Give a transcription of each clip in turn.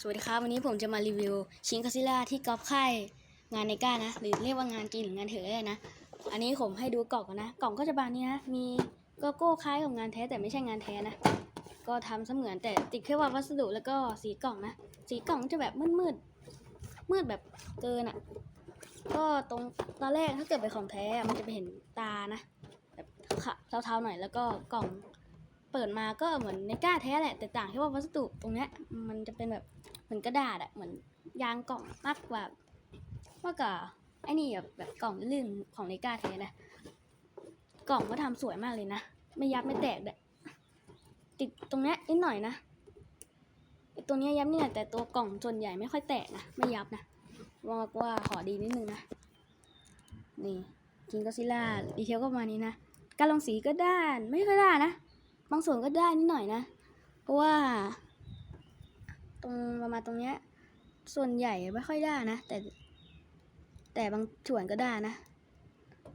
สวัสดีครับ วันนี้ผมจะมารีวิวชิงคาซิล่าที่กอล์ฟค่ายงานในก้านะ หรือเรียกว่างานจีนหรืองานเถอะเลยนะ อันนี้ผมให้ดูกล่องก่อนนะ กล่องก็จะบานนี้นะ มีโลโก้คล้ายกับงานแท้แต่ไม่ใช่งานแท้นะ ก็ทำเสมือนแต่ติดแค่ว่าวัสดุแล้วก็สีกล่องนะ สีกล่องจะแบบมืดมืดๆมืดแบบเกินอะ่ะ ก็ตรงตอนแรกถ้าเกิดเป็นของแท้มันจะไปเห็นตานะแบบขะเทาๆหน่อยแล้วก็กล่อง ปิดมาก็เหมือนในก้าแท้แหละ แต่ต่างแค่ว่าวัสดุตรงเนี้ยมันจะเป็นแบบเหมือนกระดาษอะเหมือนยางกล่องมากกว่ามากกว่าไอ้นี่แบบแบบกล่องลื่นของในก้าแท้นะกล่องก็ทำสวยมากเลยนะไม่ยับไม่แตกเลยติดตรงเนี้ยนิดหน่อยนะไอ้ตัวเนี้ยยับนิดหน่อยแต่ตัวกล่องส่วนใหญ่ไม่ค่อยแตกนะไม่ยับนะว่าว่าขอดีนิดนึงนะนี่กินก็ซิล่าดีเทลก็ประมาณนี้นะการลงสีก็ด้านไม่ค่อยด้านนะ บางส่วนก็ได้นิดหน่อยนะ เพราะว่า ตรงประมาณตรงเนี้ย ส่วนใหญ่ไม่ค่อยได้นะ แต่ แต่บางส่วนก็ได้นะ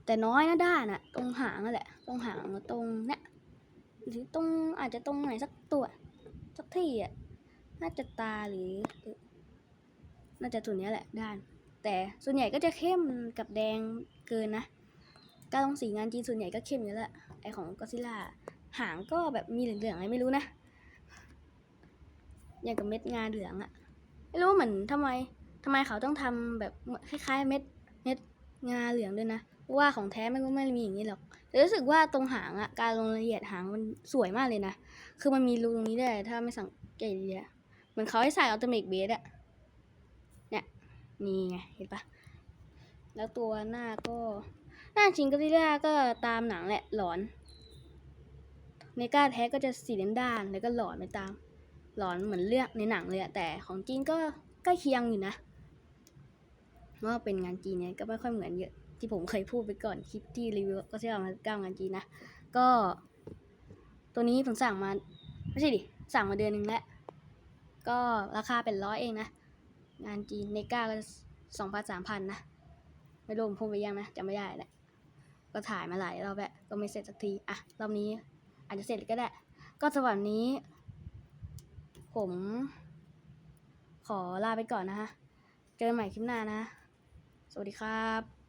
แต่น้อยนะด้นะตรงหางนั่นแหละ ตรงหางตรงเนี้ยหรือตรงอาจจะตรงไหนสักตัวสักที่อะน่าจะตาหรือ น่าจะส่วนเนี้ยแหละด้าน แต่ส่วนใหญ่ก็จะเข้มกับแดงเกินนะ การลงสีงานจีนส่วนใหญ่ก็เข้มอยู่แล้วแหละไอของก็ซิล่า หางก็แบบมีเหลืองๆอะไรไม่รู้นะอย่างกับเม็ดงาเหลืองอะไม่รู้เหมือนทำไมทำไมเขาต้องทำแบบคล้ายๆ เม็ดเม็ดงาเหลืองด้วยนะเพราะว่าของแท้มันก็ไม่มีอย่างนี้หรอกแต่รู้สึกว่าตรงหางอะการลงรายละเอียดหางมันสวยมากเลยนะคือมันมีรูตรงนี้ได้วยถ้าไม่สังเกตดีอะเหมือนเขาให้ใส่อัลติเมทเบสอะเนี่ยนี่ไงเห็นปะแล้วตัวหน้าก็หน้าชิงก็ซิล่าก็ตามหนังแหละหลอน เมกาแท้ก็จะสีด้านๆแล้วก็หลอนไปตาม หลอนเหมือนเลือกในหนังเลยอะแต่ของจีนก็ใกล้เคียงอยู่นะว่าเป็นงานจีนเนี่ยก็ไม่ค่อยเหมือนเยอะที่ผมเคยพูดไปก่อนคลิปที่รีวิวก็ใช่เอามาเก้างานจีนนะก็ ตัวนี้ผมสั่งมาไม่ใช่ดิสั่งมาเดือนหนึ่งแล้วก็ราคาเป็นร้อยเองนะ งานจีนเนก้าก็สองพันสามพันนะ ไม่รู้ผมพูดไปยังนะจำไม่ได้แหละก็ถ่ายมาหลายรอบแล้วก็ไม่เสร็จสักที อะ รอบนี้ อาจจะเสร็จก็ได้ ก็สำหรับนี้ ผม ขอลาไปก่อนนะฮะ เจอกันใหม่คลิปหน้านะ สวัสดีครับ